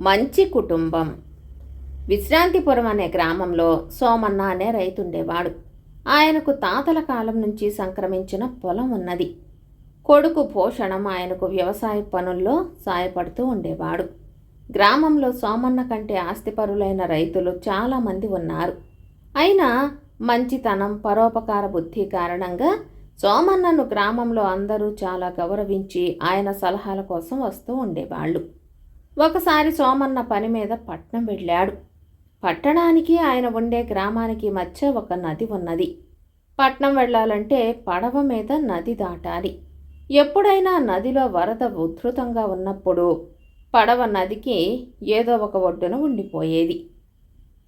మంచి కుటుంబం. విశ్రాంతిపురం అనే గ్రామంలో సోమన్న అనే రైతుండేవాడు. ఆయనకు తాతల కాలం నుంచి సంక్రమించిన పొలం ఉన్నది. కొడుకు పోషణం ఆయనకు వ్యవసాయ పనుల్లో సాయపడుతూ ఉండేవాడు. గ్రామంలో సోమన్న కంటే ఆస్తిపరులైన రైతులు చాలామంది ఉన్నారు. అయినా మంచితనం పరోపకార బుద్ధి కారణంగా సోమన్నను గ్రామంలో అందరూ చాలా గౌరవించి ఆయన సలహాల కోసం వస్తూ ఉండేవాళ్ళు. ఒకసారి సోమన్న పని మీద పట్నం వెళ్ళాడు. పట్టణానికి ఆయన ఉండే గ్రామానికి మధ్య ఒక నది ఉన్నది. పట్నం వెళ్ళాలంటే పడవ మీద నది దాటాలి. ఎప్పుడైనా నదిలో వరద ఉధృతంగా ఉన్నప్పుడు పడవ నదికి ఏదో ఒక ఒడ్డున ఉండిపోయేది.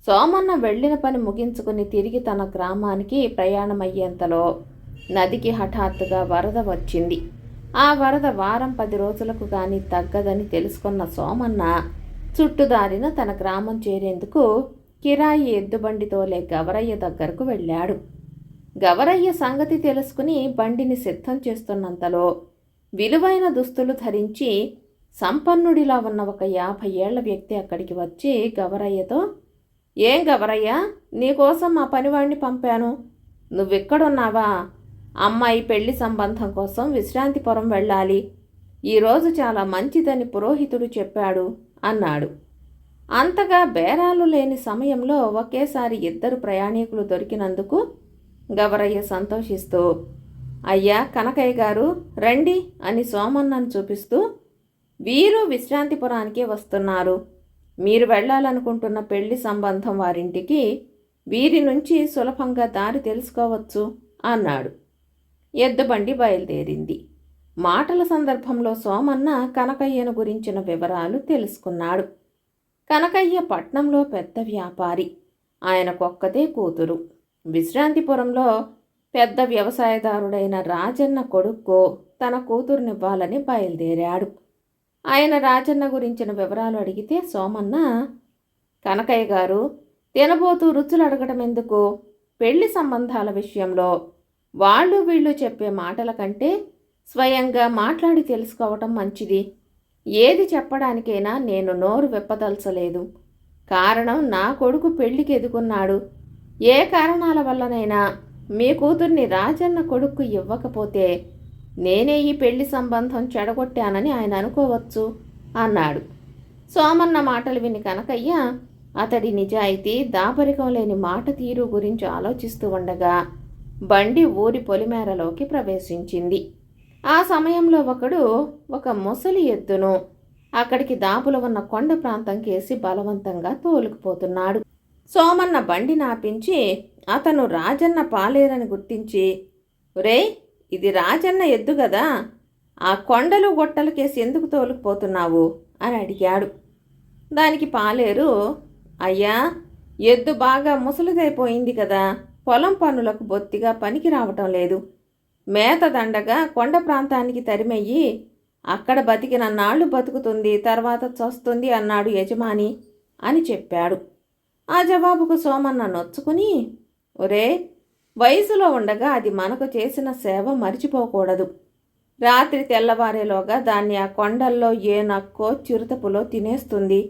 సోమన్న వెళ్ళిన పని ముగించుకుని తిరిగి తన గ్రామానికి ప్రయాణమయ్యేంతలో నదికి హఠాత్తుగా వరద వచ్చింది. ఆ వరద వారం పది రోజులకు కానీ తగ్గదని తెలుసుకున్న సోమన్న చుట్టుదారిన తన గ్రామం చేరేందుకు కిరాయి ఎద్దుబండితోలే గవరయ్య దగ్గరకు వెళ్ళాడు. గవరయ్య సంగతి తెలుసుకుని బండిని సిద్ధం చేస్తున్నంతలో విలువైన దుస్తులు ధరించి సంపన్నుడిలా ఉన్న ఒక యాభై ఏళ్ళ వ్యక్తి అక్కడికి వచ్చి గవరయ్యతో ఏం గవరయ్య నీకోసం మా పనివాడిని పంపాను. నువ్వెక్కడున్నావా? అమ్మాయి పెళ్ళి సంబంధం కోసం విశ్రాంతిపురం వెళ్ళాలి. ఈరోజు చాలా మంచిదని పురోహితుడు చెప్పాడు అన్నాడు. అంతగా బేరాలు లేని సమయంలో ఒకేసారి ఇద్దరు ప్రయాణికులు దొరికినందుకు గవరయ్య సంతోషిస్తూ అయ్యా కనకయ్య గారు రండి అని సోమన్నను చూపిస్తూ వీరు విశ్రాంతిపురానికే వస్తున్నారు. మీరు వెళ్ళాలనుకుంటున్న పెళ్ళి సంబంధం వారింటికి వీరి నుంచి సులభంగా దారి తెలుసుకోవచ్చు అన్నాడు. ఎద్దుబండి బయలుదేరింది. మాటల సందర్భంలో సోమన్న కనకయ్యను గురించిన వివరాలు తెలుసుకున్నాడు. కనకయ్య పట్నంలో పెద్ద వ్యాపారి. ఆయనకొక్కతే కూతురు. విశ్రాంతిపురంలో పెద్ద వ్యవసాయదారుడైన రాజన్న కొడుక్కు తన కూతురునివ్వాలని బయలుదేరాడు. ఆయన రాజన్న గురించిన వివరాలు అడిగితే సోమన్న కనకయ్య గారు తినబోతూ రుచులు అడగడం ఎందుకు? పెళ్ళి సంబంధాల విషయంలో వాళ్ళు వీళ్ళు చెప్పే మాటల కంటే స్వయంగా మాట్లాడి తెలుసుకోవటం మంచిది. ఏది చెప్పడానికైనా నేను నోరు విప్పదలచలేదు. కారణం నా కొడుకు పెళ్ళికి ఎదుకున్నాడు ఏ కారణాల వల్లనైనా మీ కూతుర్ని రాజన్న కొడుకు ఇవ్వకపోతే నేనే ఈ పెళ్ళి సంబంధం చెడగొట్టానని ఆయన అనుకోవచ్చు అన్నాడు. సోమన్న మాటలు విని కనకయ్య అతడి నిజాయితీ దాపరికం లేని మాట తీరు గురించి ఆలోచిస్తూ ఉండగా బండి ఊరి పొలిమేరలోకి ప్రవేశించింది. ఆ సమయంలో ఒకడు ఒక ముసలి ఎద్దును అక్కడికి దాపులు ఉన్న కొండ ప్రాంతం కేసి బలవంతంగా తోలుకుపోతున్నాడు. సోమన్న బండి నాపించి అతను రాజన్న పాలేరని గుర్తించి రే ఇది రాజన్న ఎద్దు కదా ఆ కొండలు గొట్టలకేసి ఎందుకు తోలుకుపోతున్నావు? అని అడిగాడు. దానికి పాలేరు అయ్యా ఎద్దు బాగా ముసలిదైపోయింది కదా పొలం పనులకు బొత్తిగా పనికి రావటం లేదు. మేత దండగా కొండ ప్రాంతానికి తరిమెయ్యి అక్కడ బతికిన నాళ్ళు బతుకుతుంది తర్వాత చస్తుంది అన్నాడు యజమాని అని చెప్పాడు. ఆ జవాబుకు సోమన్న నొచ్చుకుని ఒరే వయసులో ఉండగా అది మనకు చేసిన సేవ మరిచిపోకూడదు. రాత్రి తెల్లవారేలోగా దాన్ని ఆ కొండల్లో ఏ నక్కో చిరుతపులో తినేస్తుంది.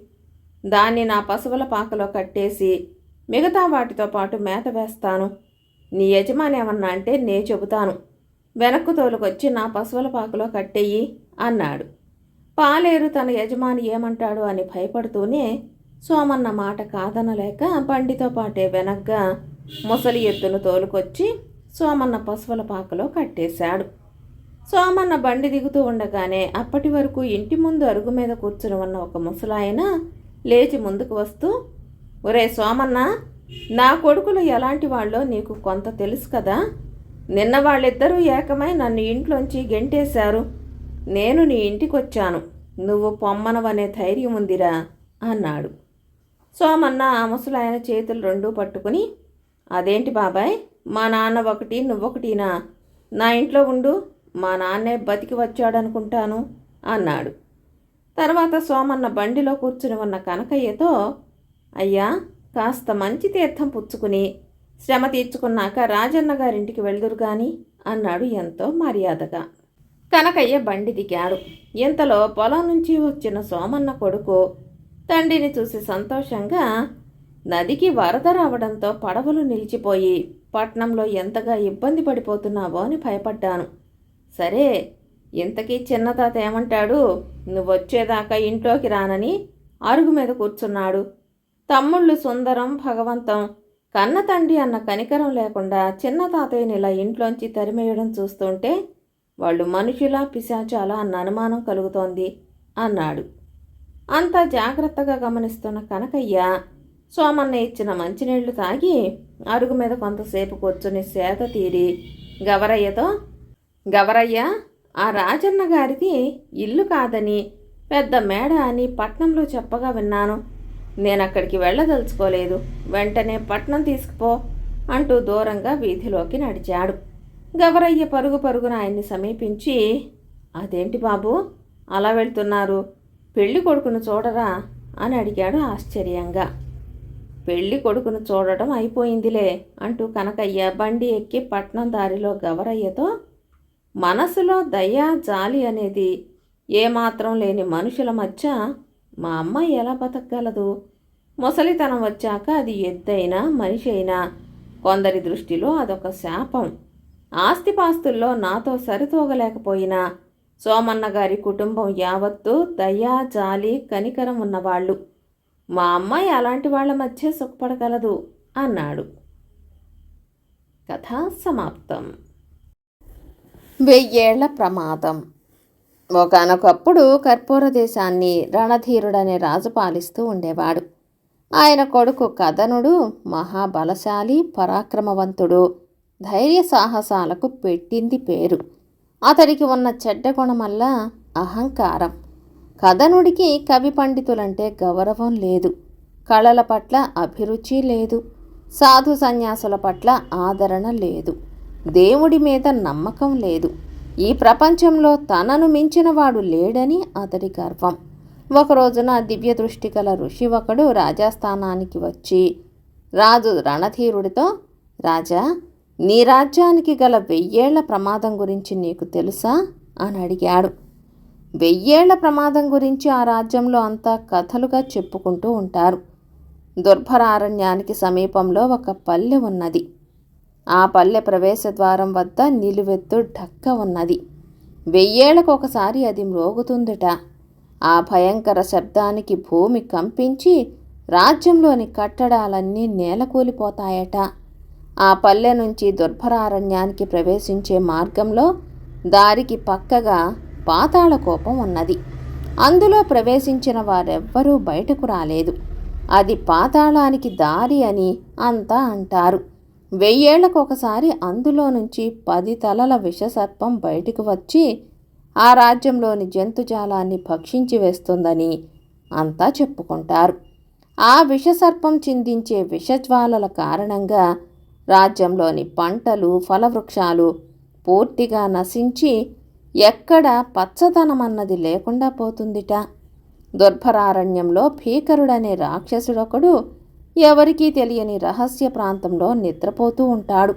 దాన్ని నా పశువుల పాకలో కట్టేసి మిగతా వాటితో పాటు మేత వేస్తాను. నీ యజమాని ఏమన్నా అంటే నే చెబుతాను. వెనక్కు తోలుకొచ్చి నా పశువుల పాకలో కట్టెయ్యి అన్నాడు. పాలేరు తన యజమాని ఏమంటాడు అని భయపడుతూనే సోమన్న మాట కాదనలేక బండితో పాటే వెనగ్గా ముసలి ఎత్తును తోలుకొచ్చి సోమన్న పశువుల పాకలో కట్టేశాడు. సోమన్న బండి దిగుతూ ఉండగానే అప్పటి వరకు ఇంటి ముందు అరుగు మీద కూర్చుని ఉన్న ఒక ముసలాయన లేచి ముందుకు వస్తూ ఒరే సోమన్న నా కొడుకులు ఎలాంటి వాళ్ళో నీకు కొంత తెలుసు కదా. నిన్న వాళ్ళిద్దరూ ఏకమై నన్ను ఇంట్లోంచి గెంటేశారు. నేను నీ ఇంటికొచ్చాను. నువ్వు పొమ్మనవనే ధైర్యం ఉందిరా అన్నాడు. సోమన్న ఆ ముసలాయన చేతులు రెండూ పట్టుకుని అదేంటి బాబాయ్ మా నాన్న ఒకటి నువ్వొకటినా? నా ఇంట్లో ఉండు మా నాన్నే బతికి వచ్చాడనుకుంటాను అన్నాడు. తర్వాత సోమన్న బండిలో కూర్చుని ఉన్న కనకయ్యతో అయ్యా కాస్త మంచి తీర్థం పుచ్చుకుని శ్రమ తీర్చుకున్నాక రాజన్న గారింటికి వెళ్దురు గాని అన్నాడు ఎంతో మర్యాదగా. కనకయ్య బండి దిగాడు. ఇంతలో పొలం నుంచి వచ్చిన సోమన్న కొడుకు తండ్రిని చూసి సంతోషంగా నదికి వరద రావడంతో పడవలు నిలిచిపోయి పట్నంలో ఎంతగా ఇబ్బంది పడిపోతున్నావో అని భయపడ్డాను. సరే ఇంతకీ చిన్న తాత ఏమంటాడు? నువ్వు వచ్చేదాకా ఇంట్లోకి రానని అరుగు మీద కూర్చున్నాడు. తమ్ముళ్ళు సుందరం భగవంతం. కన్న తండ్రి అన్న కనికరం లేకుండా చిన్న తాతయ్యని ఇలా ఇంట్లోంచి తరిమేయడం చూస్తుంటే వాళ్ళు మనుషులా పిశాచాలా అన్న అనుమానం కలుగుతోంది అన్నాడు. అంత జాగ్రత్తగా గమనిస్తున్న కనకయ్య సోమన్న ఇచ్చిన మంచినీళ్ళు తాగి అరుగు మీద కొంతసేపు కూర్చుని సేద తీరి గవరయ్యతో గవరయ్య ఆ రాజన్న గారిది ఇల్లు కాదని పెద్ద మేడ అని పట్నంలో చెప్పగా విన్నాను. నేను అక్కడికి వెళ్ళదలుచుకోలేదు. వెంటనే పట్నం తీసుకుపో అంటూ దూరంగా వీధిలోకి నడిచాడు. గవరయ్య పరుగు పరుగున ఆయన్ని సమీపించి అదేంటి బాబు? అలా వెళ్తున్నారు. పెళ్ళి కొడుకును చూడరా? అని అడిగాడు ఆశ్చర్యంగా. పెళ్ళి కొడుకును చూడటం అయిపోయిందిలే అంటూ కనకయ్య బండి ఎక్కి పట్నం దారిలో గవరయ్యతో మనసులో దయ జాలి అనేది ఏమాత్రం లేని మనుషుల మధ్య మా అమ్మాయి ఎలా బతకగలదు? ముసలితనం వచ్చాక అది ఎద్దైనా మనిషి అయినా కొందరి దృష్టిలో అదొక శాపం. ఆస్తిపాస్తుల్లో నాతో సరితూగలేకపోయినా. సోమన్న గారి కుటుంబం యావత్తు దయా జాలి కనికరం ఉన్నవాళ్ళు. మా అమ్మాయి అలాంటి వాళ్ళ మధ్య సుఖపడగలదు అన్నాడు. కథ సమాప్తం. వెయ్యేళ్ళ ప్రమాదం. ఒకనొకప్పుడు కర్పూర దేశాన్ని రణధీరుడనే రాజు పాలిస్తూ ఉండేవాడు. ఆయన కొడుకు కథనుడు మహాబలశాలి పరాక్రమవంతుడు ధైర్య సాహసాలకు పెట్టింది పేరు. అతడికి ఉన్న చెడ్డ గుణమల్లా అహంకారం. కథనుడికి కవి పండితులంటే గౌరవం లేదు. కళల పట్ల అభిరుచి లేదు. సాధు సన్యాసుల పట్ల ఆదరణ లేదు. దేవుడి మీద నమ్మకం లేదు. ఈ ప్రపంచంలో తనను మించినవాడు లేడని అతడి గర్వం. ఒక రోజున దివ్య దృష్టి గల ఋషి ఒకడు రాజాస్థానానికి వచ్చి రాజు రణధీరుడితో రాజా నీ రాజ్యానికి గల వెయ్యేళ్ళ ప్రమాదం గురించి నీకు తెలుసా? అని అడిగాడు. వెయ్యేళ్ళ ప్రమాదం గురించి ఆ రాజ్యంలో అంతా కథలుగా చెప్పుకుంటూ ఉంటారు. దుర్భరారణ్యానికి సమీపంలో ఒక పల్లె ఉన్నది. ఆ పల్లె ప్రవేశ ద్వారం వద్ద నిలువెత్తు ఢక్క ఉన్నది. వెయ్యేళ్ళకు ఒకసారి అది మ్రోగుతుందట. ఆ భయంకర శబ్దానికి భూమి కంపించి రాజ్యంలోని కట్టడాలన్నీ నేలకూలిపోతాయట. ఆ పల్లె నుంచి దుర్భరారణ్యానికి ప్రవేశించే మార్గంలో దారికి పక్కగా పాతాళ కోపం ఉన్నది. అందులో ప్రవేశించిన వారెవ్వరూ బయటకు రాలేదు. అది పాతాళానికి దారి అని అంతా అంటారు. వెయ్యేళ్ళకు ఒకసారి అందులో నుంచి పది తలల విషసర్పం బయటకు వచ్చి ఆ రాజ్యంలోని జంతుజాలాన్ని భక్షించి వేస్తుందని అంతా చెప్పుకుంటారు. ఆ విషసర్పం చిందించే విషజ్వాలల కారణంగా రాజ్యంలోని పంటలు ఫలవృక్షాలు పూర్తిగా నశించి ఎక్కడ పచ్చదనమన్నది లేకుండా పోతుందిట. దుర్భరారణ్యంలో భీకరుడనే రాక్షసుడొకడు ఎవరికీ తెలియని రహస్య ప్రాంతంలో నిద్రపోతూ ఉంటాడు.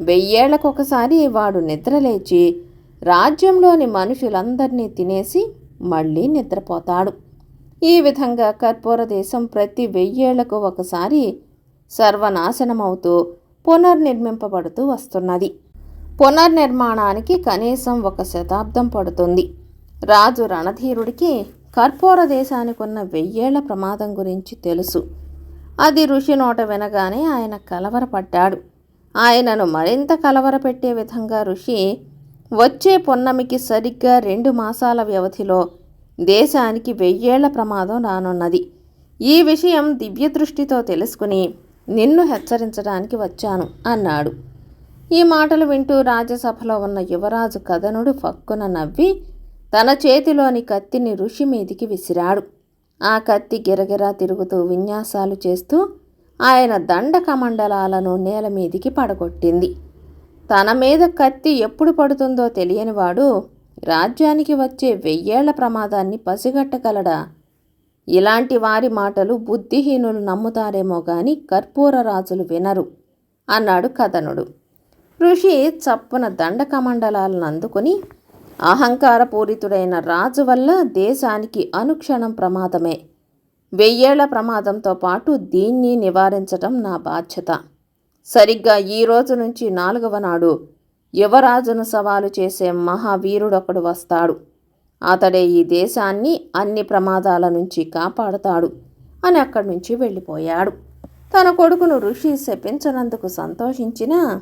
వెయ్యేళ్ళకొకసారి వాడు నిద్రలేచి రాజ్యంలోని మనుషులందరినీ తినేసి మళ్ళీ నిద్రపోతాడు. ఈ విధంగా కర్పూర దేశం ప్రతి వెయ్యేళ్ళకు ఒకసారి సర్వనాశనమవుతూ పునర్నిర్మింపబడుతూ వస్తున్నది. పునర్నిర్మాణానికి కనీసం ఒక శతాబ్దం పడుతుంది. రాజు రణధీరుడికి కర్పూర దేశానికి ఉన్న వెయ్యేళ్ళ ప్రమాదం గురించి తెలుసు. అది ఋషి నోట వినగానే ఆయన కలవరపడ్డాడు. ఆయనను మరింత కలవరపెట్టే విధంగా ఋషి వచ్చే పొన్నమికి సరిగ్గా రెండు మాసాల వ్యవధిలో దేశానికి వెయ్యేళ్ళ ప్రమాదం రానున్నది. ఈ విషయం దివ్య దృష్టితో తెలుసుకుని నిన్ను హెచ్చరించడానికి వచ్చాను అన్నాడు. ఈ మాటలు వింటూ రాజ్యసభలో ఉన్న యువరాజు కథనుడు ఫక్కున నవ్వి తన చేతిలోని కత్తిని ఋషి మీదికి విసిరాడు. ఆ కత్తి గిరగిరా తిరుగుతూ విన్యాసాలు చేస్తూ ఆయన దండ కమండలాలను నేల మీదికి పడగొట్టింది. తన మీద కత్తి ఎప్పుడు పడుతుందో తెలియనివాడు రాజ్యానికి వచ్చే వెయ్యేళ్ళ ప్రమాదాన్ని పసిగట్టగలడా? ఇలాంటి వారి మాటలు బుద్ధిహీనులు నమ్ముతారేమో గాని కర్పూర రాజులు వినరు అన్నాడు కథనుడు. ఋషి చప్పున దండకమండలాలను అందుకుని అహంకారపూరితుడైన రాజు వల్ల దేశానికి అనుక్షణం ప్రమాదమే. వెయ్యేళ్ళ ప్రమాదంతో పాటు దీన్ని నివారించటం నా బాధ్యత. సరిగ్గా ఈ రోజు నుంచి నాలుగవ నాడు యువరాజును సవాలు చేసే మహావీరుడొకడు వస్తాడు. అతడే ఈ దేశాన్ని అన్ని ప్రమాదాల నుంచి కాపాడుతాడు అని అక్కడి నుంచి వెళ్ళిపోయాడు. తన కొడుకును ఋషి శపించనందుకు సంతోషించిన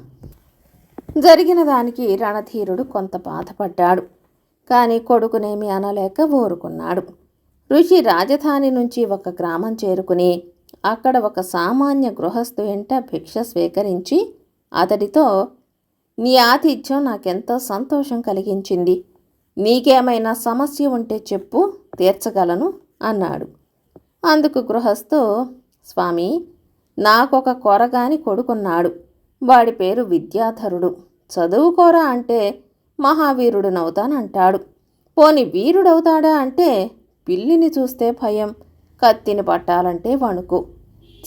జరిగిన దానికి రణధీరుడు కొంత బాధపడ్డాడు. కానీ కొడుకునేమి అనలేక ఊరుకున్నాడు. ఋషి రాజధాని నుంచి ఒక గ్రామం చేరుకుని అక్కడ ఒక సామాన్య గృహస్థు వెంట భిక్ష స్వీకరించి అతడితో నీ ఆతిథ్యం నాకెంతో సంతోషం కలిగించింది. నీకేమైనా సమస్య ఉంటే చెప్పు తీర్చగలను అన్నాడు. అందుకు గృహస్థు స్వామి నాకొక కొరగాని కొడుకున్నాడు. వాడి పేరు విద్యాధరుడు. చదువుకోరా అంటే మహావీరుడునవుతానంటాడు. పోని వీరుడవుతాడా అంటే పిల్లిని చూస్తే భయం కత్తిని పట్టాలంటే వణుకు.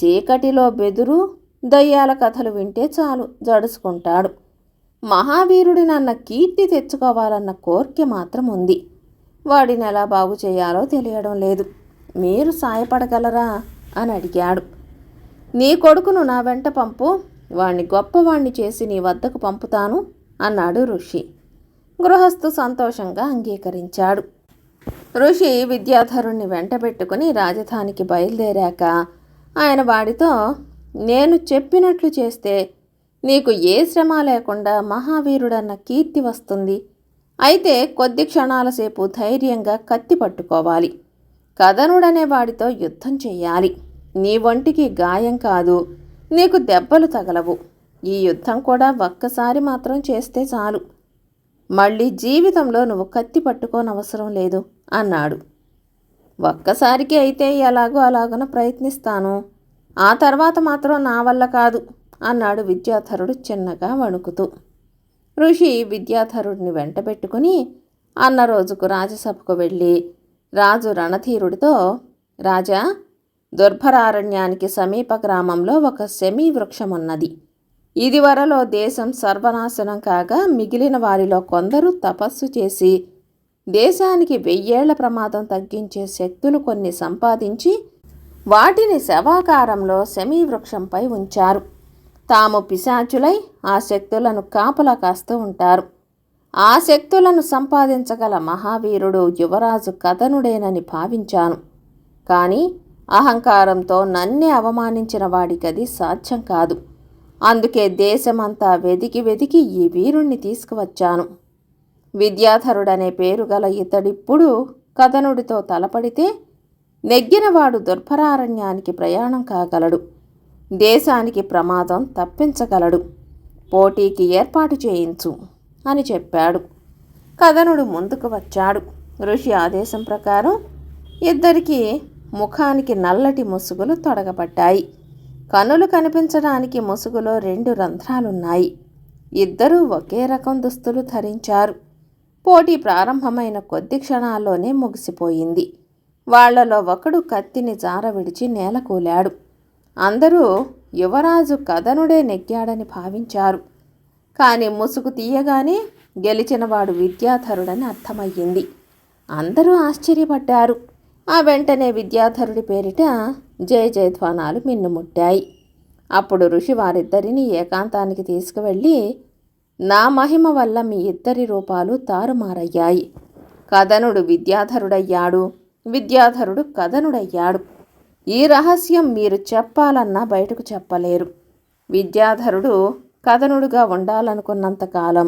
చీకటిలో బెదురు దయ్యాల కథలు వింటే చాలు జడుచుకుంటాడు. మహావీరుడి నన్న కీర్తి తెచ్చుకోవాలన్న కోరిక మాత్రం ఉంది వాడిని ఎలా బాగు చేయాలో తెలియడం లేదు. మీరు సాయపడగలరా? అని అడిగాడు నీ కొడుకును నా వెంట పంపు. వాణ్ణి గొప్పవాణ్ణి చేసి నీ వద్దకు పంపుతాను అన్నాడు ఋషి. గృహస్థు సంతోషంగా అంగీకరించాడు. ఋషి విద్యాధరుణ్ణి వెంటబెట్టుకుని రాజధానికి బయలుదేరాక ఆయన వాడితో నేను చెప్పినట్లు చేస్తే నీకు ఏ శ్రమ లేకుండా మహావీరుడన్న కీర్తి వస్తుంది. అయితే కొద్ది క్షణాల సేపు ధైర్యంగా కత్తి పట్టుకోవాలి. కథనుడనే వాడితో యుద్ధం చెయ్యాలి. నీ ఒంటికి గాయం కాదు. నీకు దెబ్బలు తగలవు. ఈ యుద్ధం కూడా ఒక్కసారి మాత్రం చేస్తే చాలు. మళ్ళీ జీవితంలో నువ్వు కత్తి పట్టుకోనవసరం లేదు అన్నాడు. ఒక్కసారికి అయితే ఎలాగో అలాగన ప్రయత్నిస్తాను. ఆ తర్వాత మాత్రం నా వల్ల కాదు అన్నాడు విద్యాధరుడు చిన్నగా వణుకుతూ. ఋషి విద్యాధరుడిని వెంటబెట్టుకుని అన్న రోజుకు రాజసభకు వెళ్ళి రాజు రణధీరుడితో రాజా దుర్భరారణ్యానికి సమీప గ్రామంలో ఒక సెమీ వృక్షం ఉన్నది ఇదివరలో దేశం సర్వనాశనం కాగా మిగిలిన వారిలో కొందరు తపస్సు చేసి దేశానికి వెయ్యేళ్ళ ప్రమాదం తగ్గించే శక్తులు కొన్ని సంపాదించి వాటిని శవాకారంలో సెమీ వృక్షంపై ఉంచారు. తాము పిశాచులై ఆ శక్తులను కాపలా కాస్తూ ఉంటారు. ఆ శక్తులను సంపాదించగల మహావీరుడు యువరాజు కథనుడేనని భావించాను. కానీ అహంకారంతో నన్నే అవమానించిన వాడికది సాధ్యం కాదు. అందుకే దేశమంతా వెదికి వెదికి ఈ వీరుణ్ణి తీసుకువచ్చాను. విద్యాధరుడనే పేరు గల ఇతడిప్పుడు కథనుడితో తలపడితే నెగ్గినవాడు దుర్భరారణ్యానికి ప్రయాణం కాగలడు. దేశానికి ప్రమాదం తప్పించగలడు. పోటీకి ఏర్పాటు చేయించు అని చెప్పాడు. కథనుడు ముందుకు వచ్చాడు. ఋషి ఆదేశం ప్రకారం ఇద్దరికీ ముఖానికి నల్లటి ముసుగులు తొడగబడ్డాయి. కనులు కనిపించడానికి ముసుగులో రెండు రంధ్రాలున్నాయి. ఇద్దరూ ఒకే రకం దుస్తులు ధరించారు. పోటీ ప్రారంభమైన కొద్ది క్షణాల్లోనే ముగిసిపోయింది. వాళ్ళలో ఒకడు కత్తిని జార విడిచి నేలకూలాడు. అందరూ యువరాజు కథనుడే నెగ్గాడని భావించారు. కానీ ముసుగు తీయగానే గెలిచినవాడు విద్యాధరుడని అర్థమయ్యింది. అందరూ ఆశ్చర్యపడ్డారు. ఆ వెంటనే విద్యాధరుడి పేరిట జయ జయధ్వానాలు మిన్నుముట్టాయి. అప్పుడు ఋషి వారిద్దరిని ఏకాంతానికి తీసుకువెళ్ళి నా మహిమ వల్ల మీ ఇద్దరి రూపాలు తారుమారయ్యాయి. కథనుడు విద్యాధరుడయ్యాడు. విద్యాధరుడు కథనుడయ్యాడు. ఈ రహస్యం మీరు చెప్పాలన్నా బయటకు చెప్పలేరు. విద్యాధరుడు కథనుడుగా ఉండాలనుకున్నంతకాలం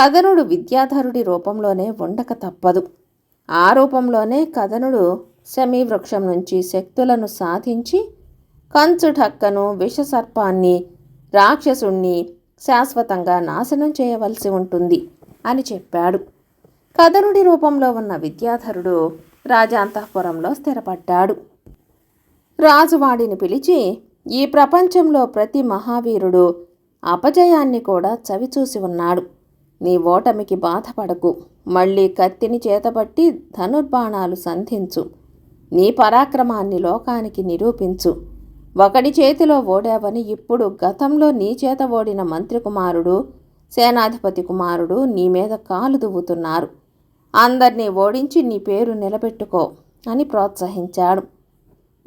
కథనుడు విద్యాధరుడి రూపంలోనే ఉండక తప్పదు. ఆ రూపంలోనే కథనుడు శమీవృక్షం నుంచి శక్తులను సాధించి కంచు ఠక్కను విషసర్పాన్ని రాక్షసుణ్ణి శాశ్వతంగా నాశనం చేయవలసి ఉంటుంది అని చెప్పాడు. కథనుడి రూపంలో ఉన్న విద్యాధరుడు రాజాంతఃపురంలో స్థిరపడ్డాడు. రాజువాడిని పిలిచి ఈ ప్రపంచంలో ప్రతి మహావీరుడు అపజయాన్ని కూడా చవిచూసి ఉన్నాడు. నీ ఓటమికి బాధపడకు. మళ్ళీ కత్తిని చేతబట్టి ధనుర్బాణాలు సంధించు. నీ పరాక్రమాన్ని లోకానికి నిరూపించు. ఒకడి చేతిలో ఓడావని ఇప్పుడు గతంలో నీ చేత ఓడిన మంత్రి కుమారుడు సేనాధిపతి కుమారుడు నీ మీద కాలు దువ్వుతున్నారు. అందరినీ ఓడించి నీ పేరు నిలబెట్టుకో అని ప్రోత్సహించాడు.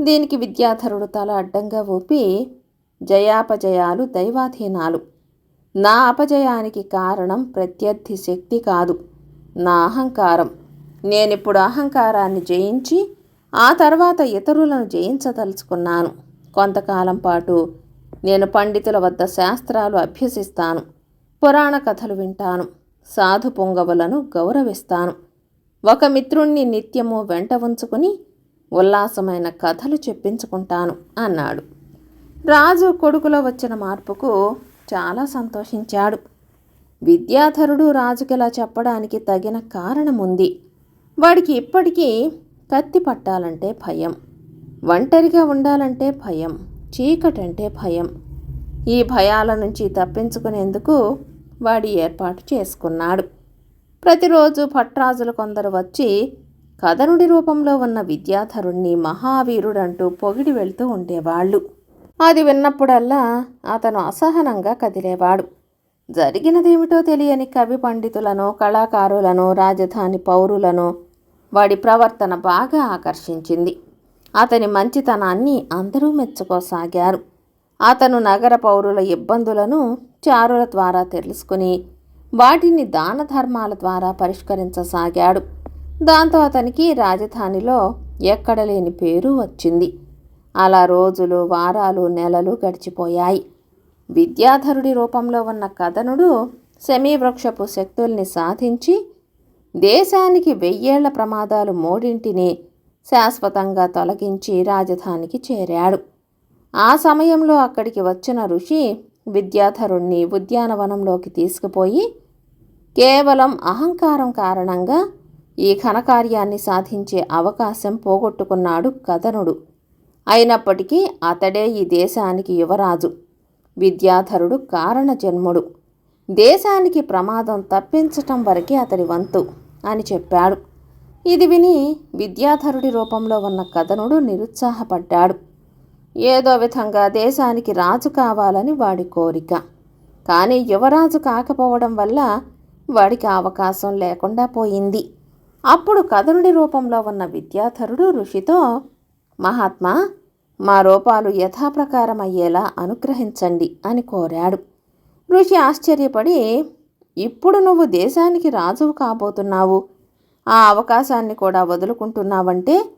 దీనికి విద్యాధరుడు తల అడ్డంగా ఊపి జయాపజయాలు దైవాధీనాలు. నా అపజయానికి కారణం ప్రత్యర్థి శక్తి కాదు. నా అహంకారం. నేనిప్పుడు అహంకారాన్ని జయించి ఆ తర్వాత ఇతరులను జయించదలుచుకున్నాను. కొంతకాలం పాటు నేను పండితుల వద్ద శాస్త్రాలు అభ్యసిస్తాను. పురాణ కథలు వింటాను. సాధు పొంగవులను గౌరవిస్తాను. ఒక మిత్రుణ్ణి నిత్యము వెంట ఉంచుకుని ఉల్లాసమైన కథలు చెప్పించుకుంటాను అన్నాడు. రాజు కొడుకులో వచ్చిన మార్పుకు చాలా సంతోషించాడు. విద్యాధరుడు రాజుకిలా చెప్పడానికి తగిన కారణముంది. వాడికి ఇప్పటికీ కత్తి పట్టాలంటే భయం. ఒంటరిగా ఉండాలంటే భయం. చీకటంటే భయం. ఈ భయాల నుంచి తప్పించుకునేందుకు వాడి ఏర్పాటు చేసుకున్నాడు. ప్రతిరోజు భట్రాజులు కొందరు వచ్చి కథనుడి రూపంలో ఉన్న విద్యాధరుణ్ణి మహావీరుడంటూ పొగిడి వెళ్తూ ఉండేవాళ్ళు. అది విన్నప్పుడల్లా అతను అసహనంగా కదిలేవాడు. జరిగినదేమిటో తెలియని కవి పండితులను కళాకారులను రాజధాని పౌరులను వాడి ప్రవర్తన బాగా ఆకర్షించింది. అతని మంచితనాన్ని అందరూ మెచ్చుకోసాగారు. అతను నగర పౌరుల ఇబ్బందులను చారుల ద్వారా తెలుసుకుని వాటిని దాన ధర్మాల ద్వారా పరిష్కరించసాగాడు. దాంతో అతనికి రాజధానిలో ఎక్కడ లేని పేరు వచ్చింది. అలా రోజులు వారాలు నెలలు గడిచిపోయాయి. విద్యాధరుడి రూపంలో ఉన్న కథనుడు శమీవృక్షపు శక్తుల్ని సాధించి దేశానికి వెయ్యేళ్ళ ప్రమాదాలు మూడింటిని శాశ్వతంగా తొలగించి రాజధానికి చేరాడు. ఆ సమయంలో అక్కడికి వచ్చిన ఋషి విద్యాధరుణ్ణి ఉద్యానవనంలోకి తీసుకుపోయి కేవలం అహంకారం కారణంగా ఈ ఘనకార్యాన్ని సాధించే అవకాశం పోగొట్టుకున్నాడు కథనుడు. అయినప్పటికీ అతడే ఈ దేశానికి యువరాజు. విద్యాధరుడు కారణ జన్ముడు. దేశానికి ప్రమాదం తప్పించటం వరకే అతడి వంతు అని చెప్పాడు. ఇది విని విద్యాధరుడి రూపంలో ఉన్న కథనుడు నిరుత్సాహపడ్డాడు. ఏదో విధంగా దేశానికి రాజు కావాలని వాడి కోరిక. కానీ యువరాజు కాకపోవడం వల్ల వాడికి అవకాశం లేకుండా పోయింది. అప్పుడు కథనుడి రూపంలో ఉన్న విద్యాధరుడు ఋషితో మహాత్మా మా రూపాలు యథాప్రకారం అయ్యేలా అనుగ్రహించండి అని కోరాడు. ఋషి ఆశ్చర్యపడి ఇప్పుడు నువ్వు దేశానికి రాజువు కాబోతున్నావు. ఆ అవకాశాన్ని కూడా వదులుకుంటున్నావంటే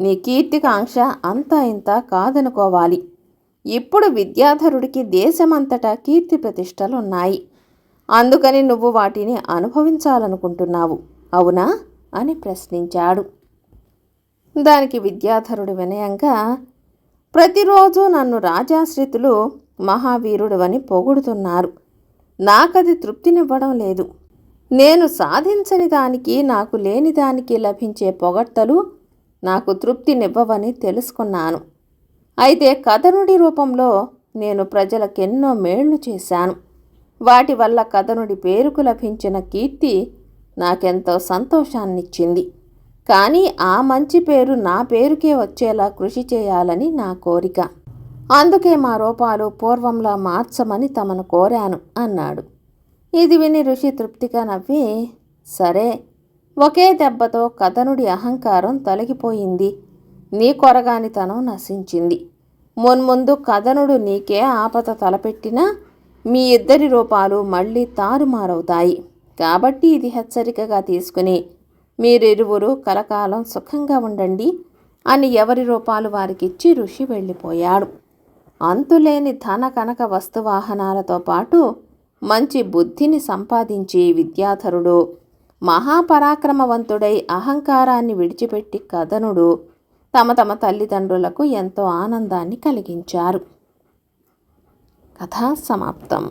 నీ కీర్తికాంక్ష అంతా ఇంత కాదనుకోవాలి. ఇప్పుడు విద్యాధరుడికి దేశమంతటా కీర్తి ప్రతిష్టలు ఉన్నాయి అందుకని నువ్వు వాటిని అనుభవించాలనుకుంటున్నావు. అవునా? అని ప్రశ్నించాడు. దానికి విద్యాధరుడు వినయంగా ప్రతిరోజు నన్ను రాజాశ్రితులు మహావీరుడవని పొగుడుతున్నారు. నాకది తృప్తినివ్వడం లేదు. నేను సాధించని దానికి నాకు లేని దానికి లభించే పొగడ్తలు నాకు తృప్తినివ్వవని తెలుసుకున్నాను. అయితే కథనుడి రూపంలో నేను ప్రజలకెన్నో మేళ్ళు చేశాను. వాటి వల్ల కథనుడి పేరుకు లభించిన కీర్తి నాకెంతో సంతోషాన్నిచ్చింది. కానీ ఆ మంచి పేరు నా పేరుకే వచ్చేలా కృషి చేయాలని నా కోరిక. అందుకే మా రూపాలు పూర్వంలా మార్చమని తమను కోరాను అన్నాడు. ఇది విని ఋషి తృప్తిగా నవ్వి సరే ఒకే దెబ్బతో కథనుడి అహంకారం తొలగిపోయింది. నీ కొరగానితనం నశించింది. మున్ముందు కథనుడు నీకే ఆపద తలపెట్టినా మీ ఇద్దరి రూపాలు మళ్ళీ తారుమారవుతాయి. కాబట్టి ఇది హెచ్చరికగా తీసుకుని మీరిరువురు కలకాలం సుఖంగా ఉండండి అని ఎవరి రూపాలు వారికిచ్చి ఋషి వెళ్ళిపోయాడు. అంతులేని ధన కనక వస్తువాహనాలతో పాటు మంచి బుద్ధిని సంపాదించి విద్యాధరుడు మహాపరాక్రమవంతుడై అహంకారాన్ని విడిచిపెట్టి కథనుడు తమ తమ తల్లిదండ్రులకు ఎంతో ఆనందాన్ని కలిగించారు. కథా సమాప్తం.